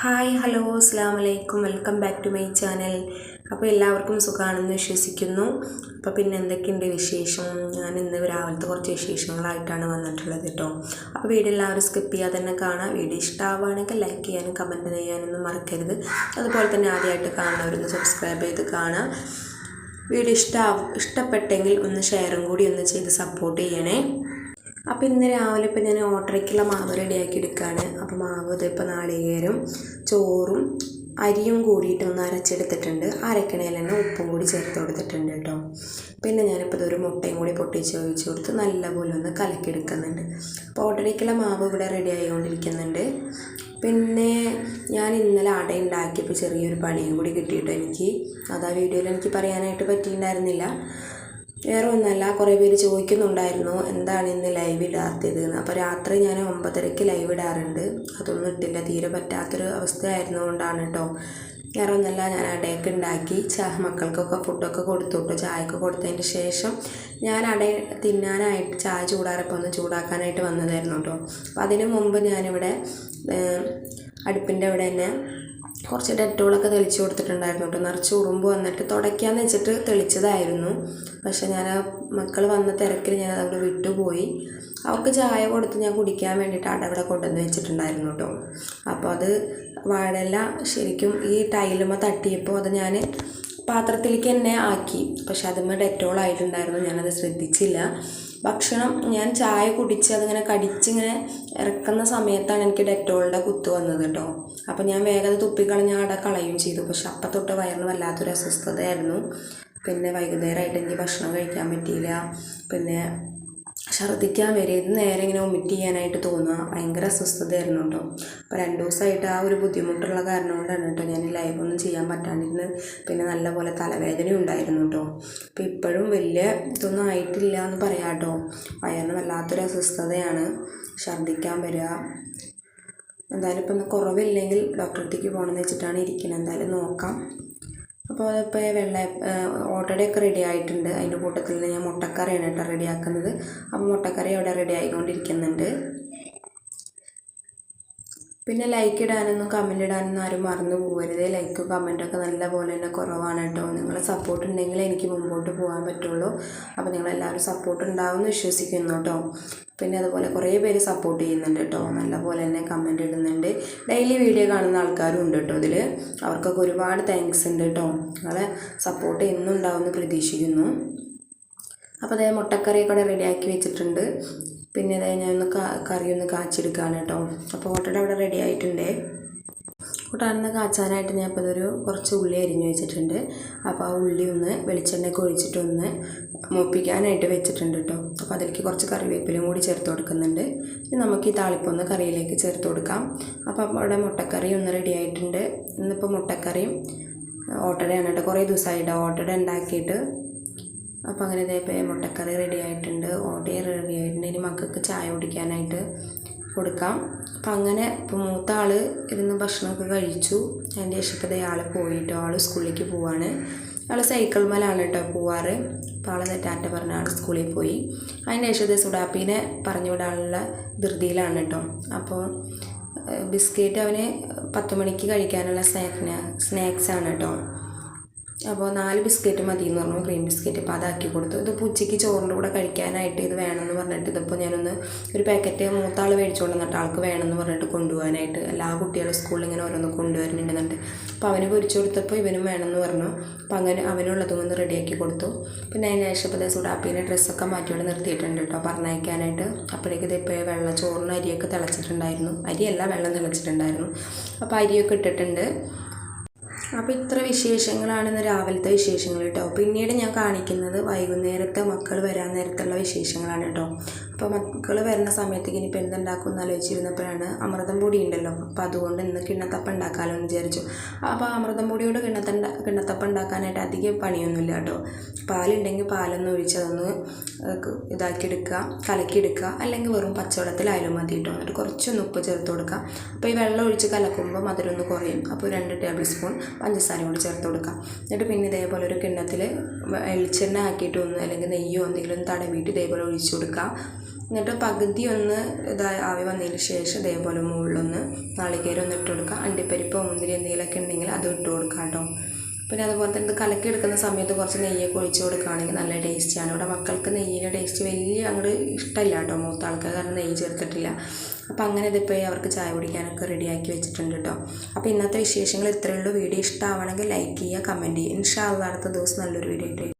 Hi hello അസ്സാം വലൈക്കും welcome back to my channel. അപ്പോൾ എല്ലാവർക്കും സുഖമാണെന്ന് വിശ്വസിക്കുന്നു. അപ്പോൾ പിന്നെ എന്തൊക്കെയുണ്ട് വിശേഷം? ഞാൻ ഇന്ന് രാവിലത്തെ കുറച്ച് വിശേഷങ്ങളായിട്ടാണ് വന്നിട്ടുള്ളത് കേട്ടോ. അപ്പോൾ വീഡിയോ എല്ലാവരും സ്കിപ്പ് ചെയ്യാതെ തന്നെ കാണാം വീഡിയോ ഇഷ്ടമാവുകയാണെങ്കിൽ ലൈക്ക് ചെയ്യാനും കമന്റ് ചെയ്യാനൊന്നും മറക്കരുത്. അതുപോലെ തന്നെ ആദ്യമായിട്ട് കാണുന്നവരൊന്ന് സബ്സ്ക്രൈബ് ചെയ്ത് കാണാം വീഡിയോ ഇഷ്ടമാവും ഇഷ്ടപ്പെട്ടെങ്കിൽ ഒന്ന് ഷെയറും കൂടി ഒന്ന് ചെയ്ത് സപ്പോർട്ട് ചെയ്യണേ. അപ്പോൾ ഇന്ന് രാവിലെ ഇപ്പോൾ ഞാൻ ഓട്ടറയ്ക്കുള്ള മാവ് റെഡിയാക്കി എടുക്കുകയാണ് അപ്പോൾ മാവ് ഇതിപ്പോൾ നാളികേരം ചോറും അരിയും കൂടിയിട്ട് ഒന്ന് അരച്ചെടുത്തിട്ടുണ്ട്. അരക്കണയിൽ തന്നെ ഉപ്പും കൂടി ചേർത്ത് കൊടുത്തിട്ടുണ്ട് കേട്ടോ. പിന്നെ ഞാനിപ്പോൾ ഇതൊരു മുട്ടയും കൂടി പൊട്ടിച്ച് ഒഴിച്ച് കൊടുത്ത് നല്ലപോലെ ഒന്ന് കലക്കിയെടുക്കുന്നുണ്ട് അപ്പോൾ ഓട്ടറയ്ക്കുള്ള മാവ് ഇവിടെ റെഡി ആയിക്കൊണ്ടിരിക്കുന്നുണ്ട്. പിന്നെ ഞാൻ ഇന്നലെ അട ഉണ്ടാക്കിയപ്പോൾ ചെറിയൊരു പണിയും കൂടി കിട്ടിയിട്ടോ എനിക്ക്. അത് ആ വീഡിയോയിൽ എനിക്ക് പറയാനായിട്ട് പറ്റിയിട്ടുണ്ടായിരുന്നില്ല. വേറെ ഒന്നല്ല കുറേ പേര് ചോദിക്കുന്നുണ്ടായിരുന്നു എന്താണ് ഇന്ന് ലൈവ് ഇടാത്തത്? എന്ന്. അപ്പോൾ രാത്രി ഞാൻ ഒമ്പതരയ്ക്ക് ലൈവ് ഇടാറുണ്ട്. അതൊന്നും ഇട്ടില്ല തീരെ പറ്റാത്തൊരു അവസ്ഥയായിരുന്നുകൊണ്ടാണ് കേട്ടോ വേറെ ഒന്നല്ല ഞാൻ അടയൊക്കെ ഉണ്ടാക്കി ചാ മക്കൾക്കൊക്കെ ഫുഡൊക്കെ കൊടുത്തുവിട്ടു ചായക്ക് കൊടുത്തതിന് ശേഷം ഞാൻ അട തിന്നാനായിട്ട് ചായ ചൂടാറപ്പോൾ ഒന്ന് ചൂടാക്കാനായിട്ട് വന്നതായിരുന്നു കേട്ടോ അപ്പോൾ അതിന് മുമ്പ് ഞാനിവിടെ അടുപ്പിന്റെ അവിടെ തന്നെ കുറച്ച് ഡെറ്റോളൊക്കെ തെളിച്ച് കൊടുത്തിട്ടുണ്ടായിരുന്നു കേട്ടോ. നിറച്ച് ഉറുമ്പ് വന്നിട്ട് തുടയ്ക്കാന്ന് വെച്ചിട്ട് തെളിച്ചതായിരുന്നു. പക്ഷെ ഞാൻ ആ മക്കൾ വന്ന തിരക്കിൽ ഞാൻ അതവിടെ വിട്ടുപോയി. അവർക്ക് ചായ കൊടുത്ത് ഞാൻ കുടിക്കാൻ വേണ്ടിയിട്ട് അടവിടെ കൊണ്ടുവന്ന് വെച്ചിട്ടുണ്ടായിരുന്നു കേട്ടോ. അപ്പോൾ അത് വാഴല ശരിക്കും ഈ ടൈലുമ തട്ടിയപ്പോൾ അത് ഞാൻ പാത്രത്തിലേക്ക് തന്നെ ആക്കി. പക്ഷെ അതുമ്മ ഡെറ്റോൾ ആയിട്ടുണ്ടായിരുന്നു. ഞാനത് ശ്രദ്ധിച്ചില്ല. ഭക്ഷണം ഞാൻ ചായ കുടിച്ച് അതിങ്ങനെ കടിച്ചിങ്ങനെ ഇറക്കുന്ന സമയത്താണ് എനിക്ക് ഡെറ്റോളിന്റെ കുത്ത് വന്നത് കേട്ടോ. അപ്പോൾ ഞാൻ വേഗത തുപ്പിക്കളഞ്ഞ് അവിടെ കളയും ചെയ്തു. പക്ഷെ അപ്പം തൊട്ട് വയറിന് വല്ലാത്തൊരു അസ്വസ്ഥതയായിരുന്നു. പിന്നെ വൈകുന്നേരമായിട്ട് എനിക്ക് ഭക്ഷണം കഴിക്കാൻ പറ്റിയില്ല. പിന്നെ ഛർദ്ദിക്കാൻ വരെ ഇത് നേരെ ഇങ്ങനെ വൊമിറ്റ് ചെയ്യാനായിട്ട് തോന്നുക ഭയങ്കര അസ്വസ്ഥതയായിരുന്നു കേട്ടോ. അപ്പോൾ രണ്ട് ദിവസമായിട്ട് ആ ഒരു ബുദ്ധിമുട്ടുള്ള കാരണം കൊണ്ടാണ് കേട്ടോ ഞാൻ ലൈവ് ഒന്നും ചെയ്യാൻ പറ്റാണ്ടിരുന്നത് പിന്നെ നല്ലപോലെ തലവേദന ഉണ്ടായിരുന്നു കേട്ടോ. അപ്പോൾ ഇപ്പോഴും വലിയ ഇതൊന്നും ആയിട്ടില്ല എന്ന് പറയാം കേട്ടോ. വയറിന് വല്ലാത്തൊരു അസ്വസ്ഥതയാണ്. ഛർദ്ദിക്കാൻ വരിക എന്തായാലും ഇപ്പം കുറവില്ലെങ്കിൽ ഡോക്ടറെ അടുത്തേക്ക് പോകണമെന്ന് വെച്ചിട്ടാണ് ഇരിക്കുന്നത് എന്തായാലും നോക്കാം. അപ്പോൾ ഇപ്പോൾ വെള്ള ഓൾറെഡി ഒക്കെ റെഡി ആയിട്ടുണ്ട്. അതിന്റെ കൂട്ടത്തിൽ ഞാൻ മുട്ടക്കറിയാണ് കേട്ടോ റെഡിയാക്കുന്നത് അപ്പോൾ മുട്ടക്കറി അവിടെ റെഡി ആയിക്കൊണ്ടിരിക്കുന്നുണ്ട്. പിന്നെ ലൈക്ക് ഇടാനൊന്നും കമന്റ് ഇടാനൊന്നും ആരും മറന്നു പോകരുത് ലൈക്ക് കമന്റൊക്കെ നല്ല പോലെ തന്നെ കുറവാണ് കേട്ടോ. നിങ്ങളെ സപ്പോർട്ട് ഉണ്ടെങ്കിൽ എനിക്ക് മുമ്പോട്ട് പോകാൻ പറ്റുള്ളൂ. അപ്പോൾ നിങ്ങളെല്ലാവരും സപ്പോർട്ട് ഉണ്ടാവുമെന്ന് വിശ്വസിക്കുന്നു കേട്ടോ. പിന്നെ അതുപോലെ കുറേ പേര് സപ്പോർട്ട് ചെയ്യുന്നുണ്ട് കേട്ടോ. നല്ല പോലെ തന്നെ കമന്റ് ഇടുന്നുണ്ട്. ഡെയിലി വീഡിയോ കാണുന്ന ആൾക്കാരും ഉണ്ട് കേട്ടോ ഇതിൽ അവർക്കൊക്കെ ഒരുപാട് താങ്ക്സ് ഉണ്ട് കേട്ടോ. നിങ്ങളെ സപ്പോർട്ട് എന്നും ഉണ്ടാവുമെന്ന് പ്രതീക്ഷിക്കുന്നു. അപ്പോൾ അതേ മുട്ടക്കറിയൊക്കെ ഇവിടെ റെഡിയാക്കി വെച്ചിട്ടുണ്ട്. പിന്നെ ഞാൻ ഒന്ന് കറി ഒന്ന് കാച്ചെടുക്കുകയാണ് കേട്ടോ. അപ്പോൾ ഓട്ടോടെ അവിടെ റെഡി ആയിട്ടുണ്ടേ. കൂട്ടാണെന്ന് കാച്ചാനായിട്ട് ഞാൻ ഇപ്പോൾ ഇതൊരു കുറച്ച് ഉള്ളി അരിഞ്ഞു വെച്ചിട്ടുണ്ട്. അപ്പോൾ ആ ഉള്ളി ഒന്ന് വെളിച്ചെണ്ണയൊക്കെ ഒഴിച്ചിട്ടൊന്ന് മൂപ്പിക്കാനായിട്ട് വെച്ചിട്ടുണ്ട് കേട്ടോ. അപ്പോൾ അതിലേക്ക് കുറച്ച് കറിവേപ്പിലും കൂടി ചേർത്ത് കൊടുക്കുന്നുണ്ട്. ഇനി നമുക്ക് ഈ താളിപ്പൊന്ന് കറിയിലേക്ക് ചേർത്ത് കൊടുക്കാം. അപ്പോൾ അവിടെ മുട്ടക്കറി ഒന്ന് റെഡി ആയിട്ടുണ്ട്. ഇന്നിപ്പോൾ മുട്ടക്കറിയും ഓട്ടടയാണ് കേട്ടോ. കുറേ ദിവസമായിട്ട് ഓട്ടട ഉണ്ടാക്കിയിട്ട്. അപ്പോൾ അങ്ങനെ ഇതേപോലെ മുട്ടക്കറി റെഡി ആയിട്ടുണ്ട്. ഓട്ടയും റെഡി ആയിട്ടുണ്ട്. ഇനി മക്കൾക്ക് ചായ കുടിക്കാനായിട്ട് കൊടുക്കാം. അപ്പം അങ്ങനെ ഇപ്പോൾ മൂത്ത ആൾ ഇരുന്ന് ഭക്ഷണമൊക്കെ കഴിച്ചു. അതിന്റെ ഇപ്പോൾ ആൾ പോയിട്ടോ. ആൾ സ്കൂളിലേക്ക് പോവാണ്. ആൾ സൈക്കിൾ മേലാണ് കേട്ടോ പോവാറ്. അപ്പോൾ ആൾ തെറ്റാറ്റ പറഞ്ഞ ആൾ സ്കൂളിൽ പോയി. അതിന്റെ ശേഷം സുഡാപ്പീനെ പറഞ്ഞു വിടാനുള്ള ധൃതിയിലാണ് കേട്ടോ. അപ്പോൾ ബിസ്ക്കറ്റ് അവന് പത്ത് മണിക്ക് കഴിക്കാനുള്ള സ്നാക്കിന് സ്നാക്സാണ് കേട്ടോ. അപ്പോൾ നാല് ബിസ്ക്കറ്റ് മതി എന്ന് പറഞ്ഞു. ക്രീം ബിസ്ക്കറ്റ് അപ്പോൾ അതാക്കി കൊടുത്തു. ഇതിപ്പോൾ ഉച്ചയ്ക്ക് ചോറിന്റെ കൂടെ കഴിക്കാനായിട്ട് ഇത് വേണമെന്ന് പറഞ്ഞിട്ട് ഇതിപ്പോൾ ഞാനൊന്ന് ഒരു പാക്കറ്റ് മൂത്താൾ മേടിച്ചുകൊണ്ട് വന്നിട്ട് ആൾക്ക് വേണമെന്ന് പറഞ്ഞിട്ട് കൊണ്ടുപോകാനായിട്ട് എല്ലാ കുട്ടികളും സ്കൂളിൽ ഇങ്ങനെ ഓരോന്ന് കൊണ്ടുവരുന്നുണ്ടെന്നുണ്ട്. അപ്പോൾ അവന് പൊരിച്ചു കൊടുത്തപ്പോൾ ഇവനും വേണമെന്ന് പറഞ്ഞു. അപ്പോൾ അങ്ങനെ അവനുള്ളതും ഒന്ന് റെഡിയാക്കി കൊടുത്തു. പിന്നെ അതിന് ശേഷം ഇപ്പോൾ സുഡാപ്പീനെ ഡ്രസ്സൊക്കെ മാറ്റിയോടെ നിർത്തിയിട്ടുണ്ട് കേട്ടോ പറഞ്ഞയക്കാനായിട്ട്. അപ്പോഴേക്കും ഇതിപ്പോൾ വെള്ളം ചോറിന് അരിയൊക്കെ തിളച്ചിട്ടുണ്ടായിരുന്നു. അരിയല്ല വെള്ളം തിളച്ചിട്ടുണ്ടായിരുന്നു. അപ്പോൾ അരിയൊക്കെ ഇട്ടിട്ടുണ്ട്. അപ്പോൾ ഇത്ര വിശേഷങ്ങളാണ് ഇന്ന് രാവിലത്തെ വിശേഷങ്ങൾ കേട്ടോ. പിന്നീട് ഞാൻ കാണിക്കുന്നത് വൈകുന്നേരത്തെ മക്കൾ വരാൻ നേരത്തുള്ള വിശേഷങ്ങളാണ് കേട്ടോ. അപ്പോൾ മക്കൾ വരുന്ന സമയത്തേക്ക് ഇനിയിപ്പോൾ എന്തുണ്ടാക്കും എന്ന് ആലോചിച്ചിരുന്നപ്പോഴാണ് അമൃതം പൊടി ഉണ്ടല്ലോ. അപ്പോൾ അതുകൊണ്ട് ഇന്ന് കിണ്ണത്തപ്പം ഉണ്ടാക്കാമല്ലോ എന്ന് വിചാരിച്ചു. അപ്പോൾ അമൃതം പൊടിയോട് കിണ്ണത്ത കിണ്ണത്തപ്പം ഉണ്ടാക്കാനായിട്ട് അധികം പണിയൊന്നുമില്ല കേട്ടോ. പാലുണ്ടെങ്കിൽ പാലൊന്ന് ഒഴിച്ച് അതൊന്ന് ഇതാക്കിയെടുക്കുക കലക്കിയെടുക്കുക. അല്ലെങ്കിൽ വെറും പച്ചവെള്ളത്തിലായാലും മതി കേട്ടോ. എന്നിട്ട് കുറച്ചൊന്ന് ഉപ്പ് ചേർത്ത് കൊടുക്കുക. അപ്പോൾ ഈ വെള്ളം ഒഴിച്ച് കലക്കുമ്പോൾ മധുരം ഒന്ന് കുറയും. അപ്പോൾ രണ്ട് ടേബിൾ സ്പൂൺ പഞ്ചസാര കൂടി ചേർത്ത് കൊടുക്കാം. എന്നിട്ട് പിന്നെ ഇതേപോലെ ഒരു കിണ്ണത്തിൽ വെളിച്ചെണ്ണ ആക്കിയിട്ട് ഒന്ന് അല്ലെങ്കിൽ നെയ്യോ എന്തെങ്കിലും തടവിയിട്ട് ഇതേപോലെ ഒഴിച്ചു കൊടുക്കുക എന്നിട്ട് പകുതി ഒന്ന് ഇതായി ആവി വന്നതിന് ശേഷം ഇതേപോലെ മുകളിലൊന്ന് നാളികേരം ഒന്ന് ഇട്ട് കൊടുക്കുക അണ്ടിപ്പരിപ്പോ മുന്തിരി എന്തെങ്കിലുമൊക്കെ ഉണ്ടെങ്കിൽ അത് ഇട്ട് കൊടുക്കാം കേട്ടോ. പിന്നെ അതുപോലെ തന്നെ ഇത് കലക്കി എടുക്കുന്ന സമയത്ത് കുറച്ച് നെയ്യൊക്കെ ഒഴിച്ച് കൊടുക്കുകയാണെങ്കിൽ നല്ല ടേസ്റ്റിയാണ് ഇവിടെ മക്കൾക്ക് നെയ്യിന്റെ ടേസ്റ്റ് വലിയ അങ്ങോട്ട് ഇഷ്ടമില്ല കേട്ടോ മൂത്ത ആൾക്കാർ കാരണം നെയ്യ് ചേർത്തിട്ടില്ല. അപ്പോൾ അങ്ങനെ ഇതിപ്പോൾ അവർക്ക് ചായ കുടിക്കാനൊക്കെ റെഡിയാക്കി വെച്ചിട്ടുണ്ട് കേട്ടോ. അപ്പോൾ ഇന്നത്തെ വിശേഷങ്ങൾ ഇത്രയുള്ളൂ വീഡിയോ ഇഷ്ടമാവണമെങ്കിൽ ലൈക്ക് ചെയ്യുക കമന്റ് ചെയ്യുക. ഇൻഷാ അള്ളാ അടുത്ത ദിവസം നല്ലൊരു വീഡിയോ ആയിട്ട്